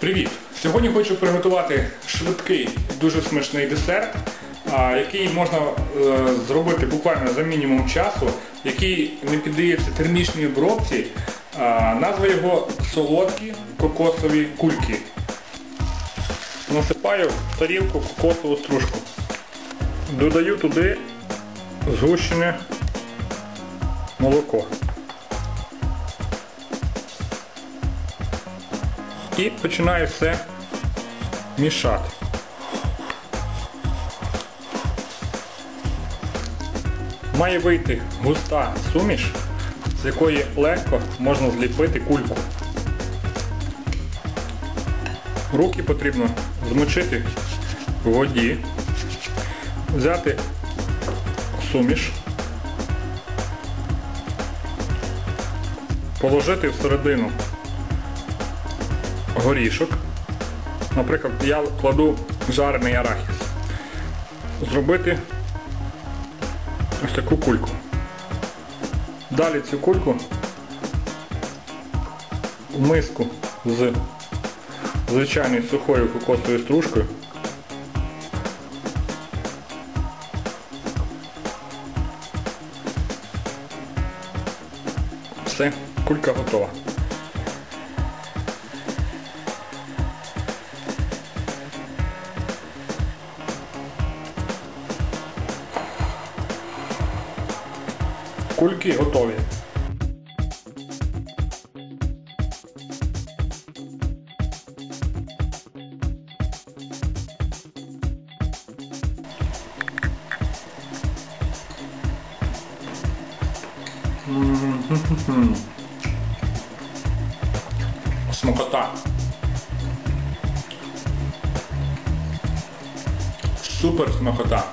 Привіт! Сьогодні хочу приготувати швидкий, дуже смачний десерт, який можна е, зробити буквально за мінімум часу, який не піддається термічній обробці. Назва його солодкі кокосові кульки. Насипаю в тарілку кокосову стружку. Додаю туди згущене молоко. І починаю все мішати. Має вийти густа суміш, з якої легко можна зліпити кульку. Руки потрібно змочити в воді, взяти суміш, положити всередину горішок. Наприклад, я кладу жарений арахіс. Зробити ось таку кульку. Далі цю кульку в миску з звичайною сухою кокосовою стружкою. Все, кулька готова. Кульки готові. Смокота. Супер смокота.